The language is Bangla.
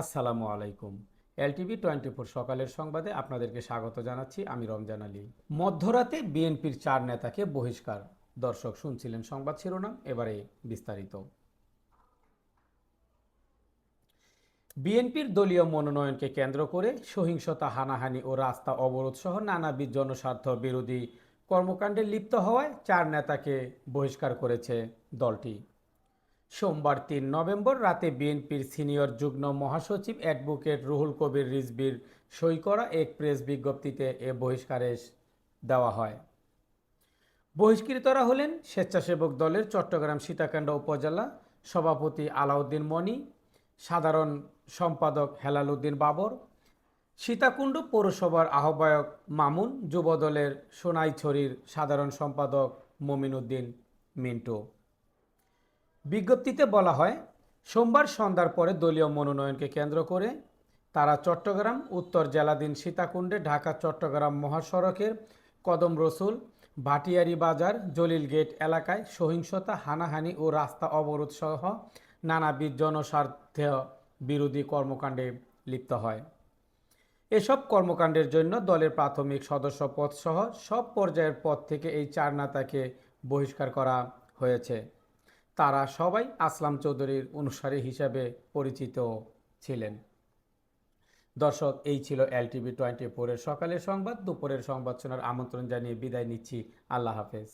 আসসালামু আলাইকুম। এলটিভি টোয়েন্টি ফোর সকালের সংবাদে আপনাদেরকে স্বাগত জানাচ্ছি, আমি রমজান আলী। মধ্যরাতে বিএনপির চার নেতাকে বহিষ্কার। দর্শক শুনছিলেন সংবাদ শিরোনাম, এবারে বিস্তারিত। বিএনপির দলীয় মনোনয়নকে কেন্দ্র করে সহিংসতা, হানাহানি ও রাস্তা অবরোধ সহ নানাবিধ জনস্বার্থ বিরোধী কর্মকাণ্ডে লিপ্ত হওয়ায় চার নেতাকে বহিষ্কার করেছে দলটি। সোমবার তিন নভেম্বর রাতে বিএনপির সিনিয়র যুগ্ম মহাসচিব অ্যাডভোকেট রুহুল কবির রিজবির সই করা এক প্রেস বিজ্ঞপ্তিতে এ বহিষ্কারের দেওয়া হয়। বহিষ্কৃতরা হলেন স্বেচ্ছাসেবক দলের চট্টগ্রাম সীতাকাণ্ড উপজেলা সভাপতি আলাউদ্দিন মনি, সাধারণ সম্পাদক হেলাল উদ্দিন বাবর, সীতাকুণ্ড পৌরসভার আহ্বায়ক মামুন, যুবদলের সোনাইছড়ির সাধারণ সম্পাদক মমিন উদ্দিন মিন্টু। বিজ্ঞপ্তিতে বলা হয়, সোমবার সন্ধ্যার পরে দলীয় মনোনয়নকে কেন্দ্র করে তারা চট্টগ্রাম, উত্তর জেলাধীন সীতাকুণ্ডে ঢাকা, চট্টগ্রাম মহাসড়কের কদম রসুল, ভাটিয়ারি বাজার জলিল গেট এলাকায় সহিংসতা, হানাহানি ও রাস্তা অবরোধ সহ নানাবিধ জনস্বার্থ বিরোধী কর্মকাণ্ডে লিপ্ত হয়। এসব কর্মকাণ্ডের জন্য দলের প্রাথমিক সদস্য পদ সহ সব পর্যায়ের পদ থেকে এই চার নেতাকে বহিষ্কার করা হয়েছে। তারা সবাই আসলাম চৌধুরীর অনুসারী হিসাবে পরিচিত ছিলেন। দর্শক, এই ছিল এল টিভি টোয়েন্টি ফোরের সকালের সংবাদ। দুপুরের সংবাদ শোনার আমন্ত্রণ জানিয়ে বিদায় নিচ্ছি। আল্লাহ হাফেজ।